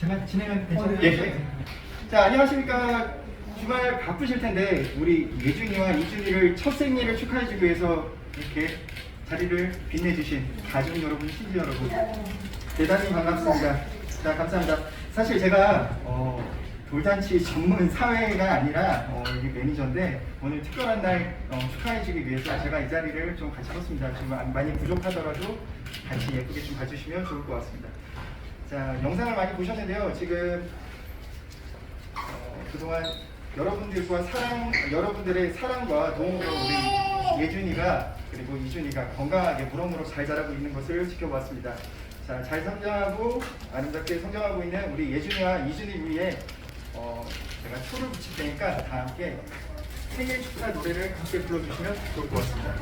잠깐 진행은 괜찮아요? 예. 자, 안녕하십니까. 주말 바쁘실 텐데 우리 예준이와 이준이를 첫 생일을 축하해주기 위해서 이렇게 자리를 빛내주신 가족 여러분, 친지 여러분 대단히 반갑습니다. 자, 감사합니다. 사실 제가 어, 돌잔치 전문 사회가 아니라 어, 여기 매니저인데 오늘 특별한 날 어, 축하해주기 위해서 제가 이 자리를 좀 같이 섰습니다. 지금 많이 부족하더라도 같이 예쁘게 좀 봐주시면 좋을 것 같습니다. 자, 영상을 많이 보셨는데요. 지금 어, 그동안 여러분들과 사랑, 여러분들의 사랑과 도움으로 우리 예준이가 그리고 이준이가 건강하게 무럭무럭 잘 자라고 있는 것을 지켜봤습니다. 자, 잘 성장하고 아름답게 성장하고 있는 우리 예준이와 이준이 위해 어, 제가 초를 붙일 테니까 다 함께 생일 축하 노래를 함께 불러주시면 좋을 것 같습니다.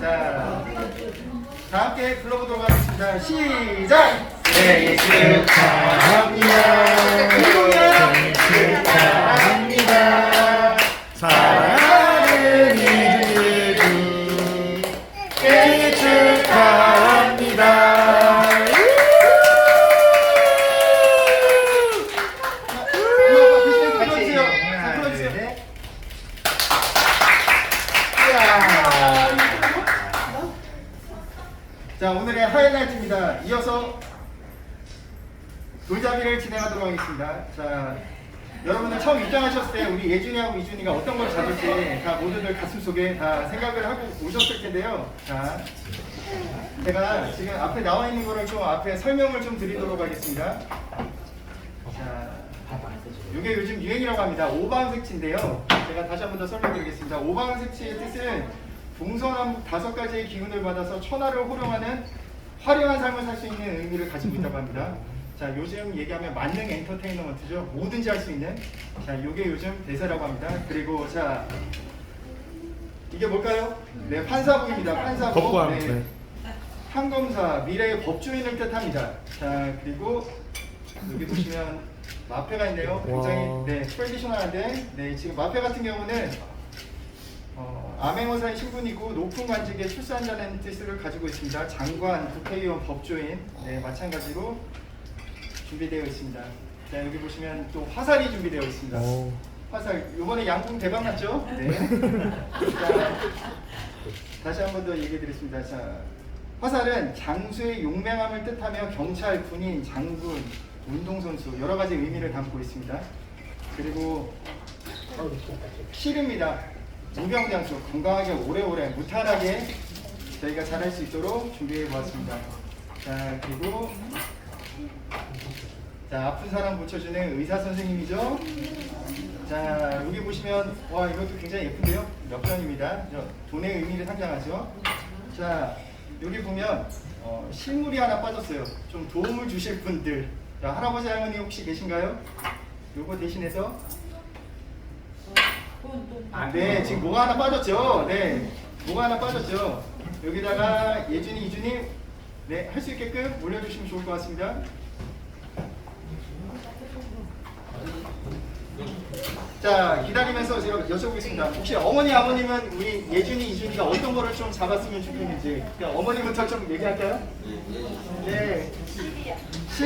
자, 다 함께 불러보도록 하겠습니다. 시작! 생일 축하합니다. 자 오늘의 하이라이트입니다. 이어서 돌잡이를 진행하도록 하겠습니다. 자 여러분들 처음 입장하셨을 때 우리 예준이하고 이준이가 어떤 걸 잡을지 다 모두들 가슴 속에 다 생각을 하고 오셨을 텐데요. 자 제가 지금 앞에 나와 있는 거를 좀 앞에 설명을 좀 드리도록 하겠습니다. 자 이게 요즘 유행이라고 합니다. 오방 색치인데요. 제가 다시 한 번 더 설명드리겠습니다. 오방 색치의 뜻은 동서남 다섯 가지의 기운을 받아서 천하를 호령하는 화려한 삶을 살 수 있는 의미를 가지고 있다고 합니다. 자, 요즘 얘기하면 만능 엔터테인먼트죠. 뭐든지 할 수 있는. 자, 이게 요즘 대세라고 합니다. 그리고 자, 이게 뭘까요? 네, 판사부입니다. 판사부. 법관, 네. 판검사, 미래의 법조인을 뜻합니다. 자, 그리고 여기 보시면 마페가 있네요. 굉장히 와. 네, 트레디셔널한데 네, 지금 마페 같은 경우는 어, 암행어사의 신분이고 높은 관직에 출세한다는 뜻을 가지고 있습니다. 장관, 국회의원, 법조인 네, 마찬가지로 준비되어 있습니다. 자 여기 보시면 또 화살이 준비되어 있습니다. 오. 화살 이번에 양궁 대박 났죠? 네. 자, 다시 한 번 더 얘기해 드리겠습니다. 자, 화살은 장수의 용맹함을 뜻하며 경찰, 군인, 장군, 운동선수 여러 가지 의미를 담고 있습니다. 그리고 실입니다. 무병장수 건강하게 오래오래 무탈하게 저희가 잘할 수 있도록 준비해 보았습니다. 자 그리고 자 아픈 사람 고쳐주는 의사 선생님이죠. 자 여기 보시면 와 이것도 굉장히 예쁜데요. 역전입니다. 저 돈의 의미를 상징하죠. 자 여기 보면 어, 실물이 하나 빠졌어요. 좀 도움을 주실 분들. 자 할아버지 할머니 혹시 계신가요? 요거 대신해서 아, 네, 지금 뭐가 하나 빠졌죠? 네, 뭐가 하나 빠졌죠? 여기다가 예준이, 이준이, 네, 할 수 있게끔 올려주시면 좋을 것 같습니다. 자, 기다리면서 제가 여쭤보겠습니다. 혹시 어머니, 아버님은 우리 예준이, 이준이가 어떤 거를 좀 잡았으면 좋겠는지. 그냥 어머니부터 좀 얘기할까요? 네. 시!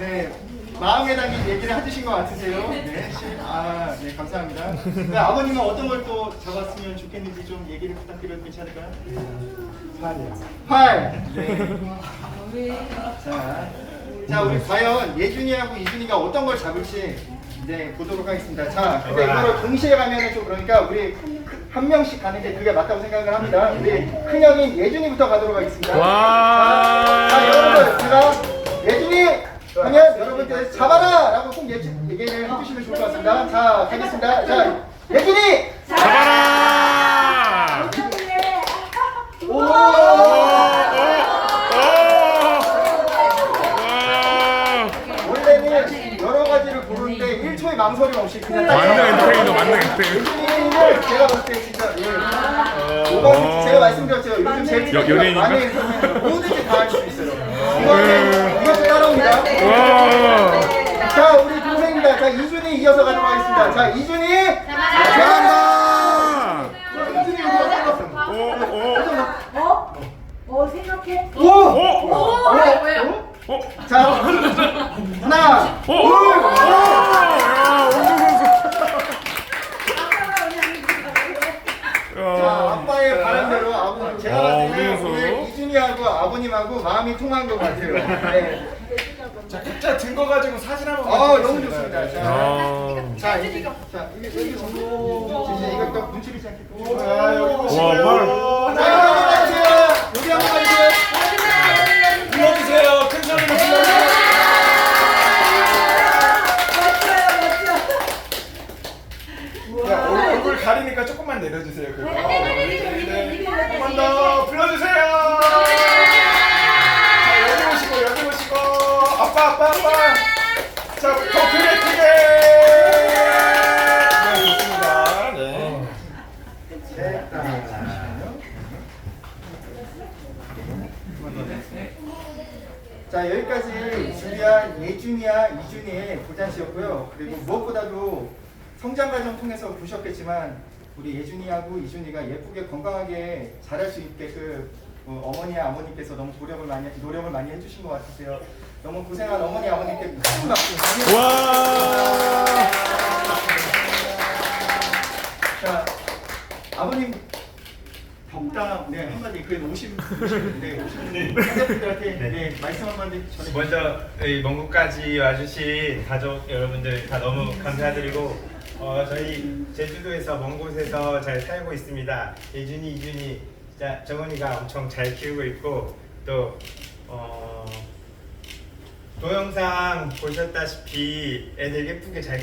네. 마음에 담긴 얘기를 해주신 것 같으세요. 네. 시. 아, 네. 감사합니다. 네, 아버님은 어떤 걸 또 잡았으면 좋겠는지 좀 얘기를 부탁드려도 괜찮을까요? 팔이요. 활. 네. 자, 자 우리 과연 예준이하고 이준이가 어떤 걸 잡을지 네 보도록 하겠습니다. 자, 근데 이거를 동시에 가면은 좀 그러니까 우리 한 명씩 가는 게 그게 맞다고 생각을 합니다. 우리 큰 형인 예준이부터 가도록 하겠습니다. 와. 자, 자, 여러분들 제가 예준이 하면 여러분들 잡아라라고 꼭 얘기, 얘기를 해주시면 좋을 것 같습니다. 자, 가겠습니다. 자, 예준이. 잡아라! 오. 와! 원래는 여러 가지를 고르는데 1초의 망설임 없이 그냥 딱 만능 엔터테이너, 만능 엔터테이너. 제가 봤을 때 진짜 예. 오방 제가 말씀드렸죠. 요즘 제일 여- 연예인인가? 많은 엔터테이너 뭐든지 다 할 수 있어요. 이거는 이것도 따라옵니다. 와! 자 우리. 자 이준이 이어서 가도록 하겠습니다. 자 이준이. 잘한다. 이준이 여기 와서. 오, 어? 어 생각해? 오. 오, 오. 왜, 왜요? 자 하나. 오, 오, 제가 봤을 때는 오늘 이준이하고 아버님하고 마음이 통한 것 같아요. 네. 자 각자 증거 가지고 사진 한번 어, 찍겠습니다. 너무 좋습니다. 자, 아. 자, 이제, 자, 이게 이게 전부 이제 이것도 눈치를 지 않게. 자 여기 와. 뭘. 자, 여기 한번 봐주세요. 여기 한번 봐주세요. 불러주세요. 큰 소리로 불러주세요. 자, 얼- 얼굴 가리니까 조금만 내려주세요. 아빠. 자, 더 크게 크게. 네. 네. 네. 자 여기까지 준비한 예준이와 이준이의 도전시였고요. 그리고 무엇보다도 성장 과정 통해서 보셨겠지만 우리 예준이하고 이준이가 예쁘게 건강하게 자랄 수 있게끔 어, 어머니와 아버님께서 너무 노력을 많이 노력을 많이 해주신 것 같으세요. 너무 고생한 어머니 아버님께 큰 박수. 와. 자 아버님 덕담 네 한마디 그 오신 오신 네 오신 가족들한테 네 말씀 한마디 전해. 먼저 이 먼 곳까지 와주신 가족 여러분들 다 너무 감사드리고 어, 저희 제주도에서 먼 곳에서 잘 살고 있습니다. 예준이, 이준이 진짜 정은이가 엄청 잘 키우고 있고 또 어, 동영상 보셨다시피 애들 예쁘게 잘